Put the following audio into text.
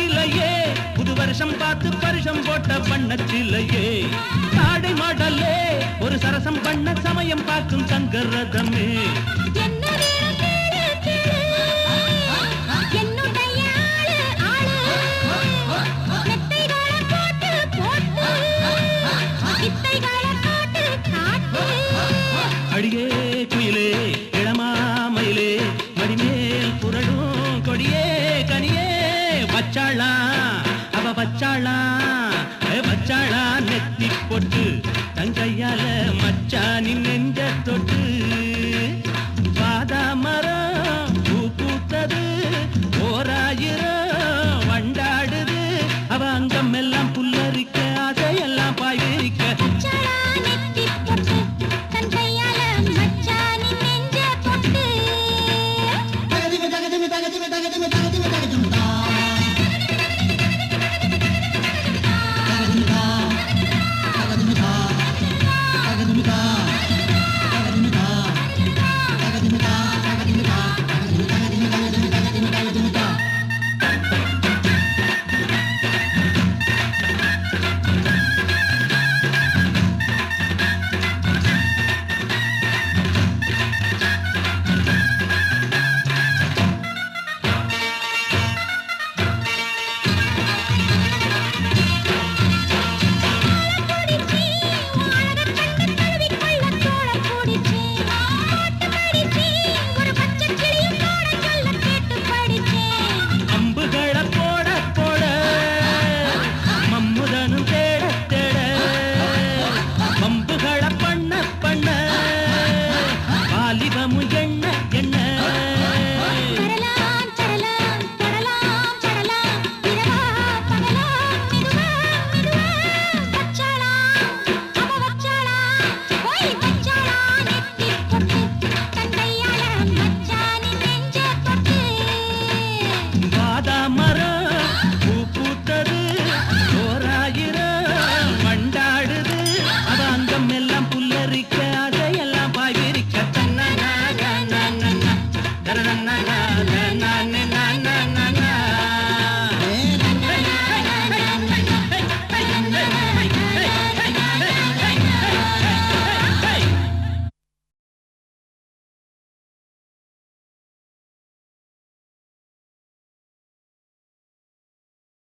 வாழையிலையே புது வருஷம் பார்த்து பரிசம் போட்ட பண்ணச்சிலையே தாடை மாடலே ஒரு சரசம் பண்ண சமயம் பார்க்கும் சங்கரதமே. என்ன வச்சாளா அவ வச்சாளா வச்சாளா நெத்தி போட்டு தங்கையால மச்சானின் நெஞ்ச தொட்டு.